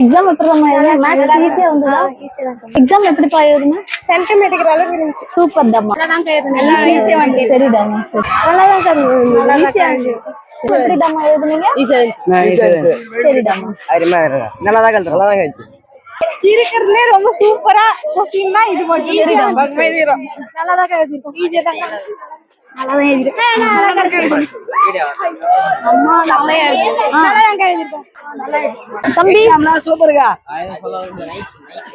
Exam எப்படிமா எழுதுன maths ஈஸியா வந்ததா? எக்ஸாம் எப்படிப்பா எழுதுன? இருந்துச்சு. சூப்பர் தம்மா நல்லா ஈஸியா வந்து சரிடாமா சரி நல்லா தான் ஈஸியா எப்படிடாமா எழுதுனீங்க? சரிடாமா நல்லா தான் கழுத்து நல்லா தான் கழிச்சு இருக்கிறதுலே ரொம்ப சூப்பரா கொஸ்டின்னா இது மட்டும். நல்லா தான் எழுதிருக்கோம் ஈஸியா தான் நல்லா தான் எழுதிருக்கோம் தான் அம்மா நல்லா எழுதிருக்கோம் நல்லா தான் எழுதிருக்கோம் நல்லா தம்பி. சூப்பருக்கா?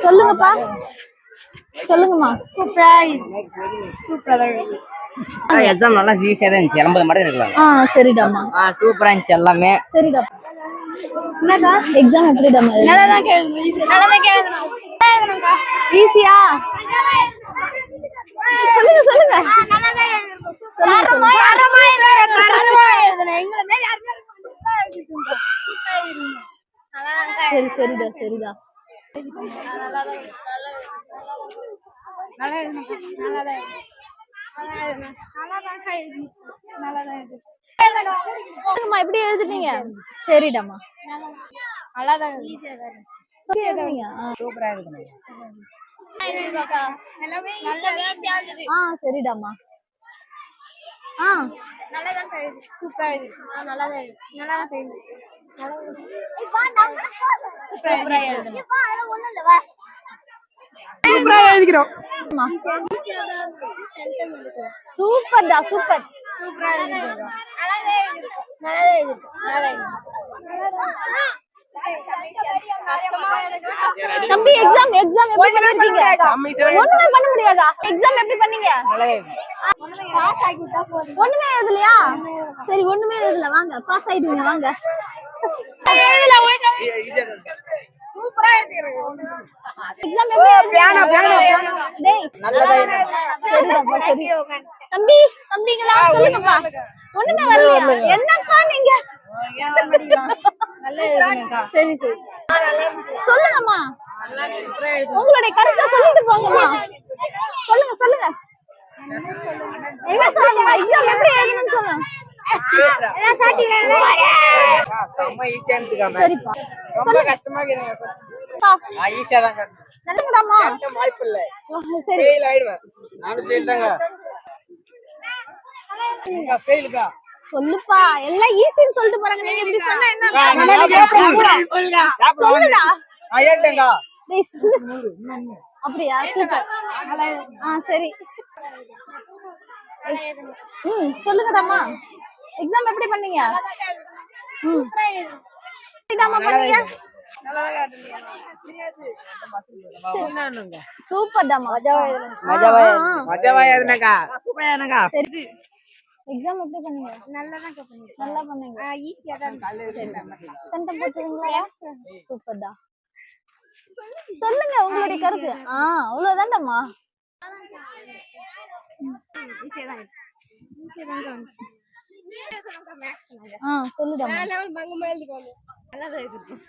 சொல்லுங்கப்பா. சொல்லுங்கம்மா. சூப்பரா சூப்பரா எக்ஸாம் நல்லா ஈஸியாக தான் இருந்துச்சு. எண்பது மட்டும் இருக்கலாம் ஆ சரிடாமா ஆ சூப்பராக இருந்துச்சு எல்லாமே. சரிடா. என்னக்கா? எக்ஸாம் எப்படிடாமா நல்லா தான் ஈஸியா. நல்லா தான் எழுதணும்க்கா ஈஸியா? சொல்லுங்க சொல்லுங்க நல்லா தான் எழுதணும் தரமா தரமா எழுதணும் தரமா எழுதணும் எங்களை மாதிரி யாருமே சூப்பரா எழுதிருக்கோம் சூப்பரா எழுதணும் நல்லா தான் சரி சரிடா சரிடா நல்லா எழுதணும் நல்லா தான் எழுதணும் நல்லா எழுதணும் நல்லா தான் எழுதணும் நல்லா தான் எழுதணும் சொல்லுங்கம்மா எப்படி எழுதுனீங்க சரிடாமா நல்லா தான் ஈஸியா தான் சொல்லுங்க ஆ. சூப்பராக இருக்குங்க எல்லாமே நல்லா ஈஸியா இருந்தது ஆ சரிடாமா ஆ. நல்லா தான் எழுது சூப்பரா எழுது நல்லா தான் எழுது நல்லா தான் எழுது சூப்பரா சூப்பரா. சூப்பர்டா சூப்பர் சூப்பரா எழுதிக்கிறோம் நல்லா தம்பி எக்ஸாம் எக்ஸாம் எப்படி பண்ணிருக்கீங்க ஒண்ணுமே பண்ண முடியாதா எக்ஸாம் எப்படி பண்ணீங்க? பாஸ் ஆகிட்டா போதும். ஒண்ணுமே எழுதலையா? சரி ஒண்ணுமே எழுதல. வாங்க பாஸ் ஆயிடுவீங்க வாங்க. தம்பி தம்பிங்களா சொல்லுங்கப்பா. ஒண்ணுமே வரலையா? என்னப்பா நீங்க? சரி சரி. சொல்லுங்கம்மா. உங்களுடைய கருத்தை சொல்லிட்டு போங்கம்மா சொல்லுங்க சொல்லுங்க என்ன சொல்லுங்க எக்ஸாம் எப்படி எழுதணும்னு சொல்லுங்க ரொம்ப கஷ்டமா ஈஸியாக தாங்க வாய்ப்பு இல்லை. சரி. ஃபெயில் ஆயிடுவேன். நானும் ஃபெயில் தாங்க. ஃபெயிலுக்கா சொல்லுப்பா. எல்லாம் ஈஸின்னு சொல்லிட்டு போறாங்க நீங்க இப்படி சொன்னா என்ன சொல்லுடா. ஏட்டேங்க டேய் சொல்லு. அப்படியா? சூப்பர். ஆ சரி. ம் சொல்லுங்கடாம்மா எக்ஸாம் எப்படி பண்ணீங்க? சூப்பரா சரி. எக்ஸாம் எப்படி பண்ணீங்க? நல்லா தான் நல்லா பண்ணீங்க. ஈஸியா தான் சென்டம் போட்டுருவீங்களா? சூப்பர்டா சொல்லுங்க. உங்களுடைய கருத்து. ஆ அவ்வளவுதான்டாம்மா. ஈஸியா தான் ஈஸியா தான் ஆ சொல்லுடாம்மா லெவல் பங்கமா எழுதிக்கோங்க. நல்லா தான் எழுதிருக்கோம்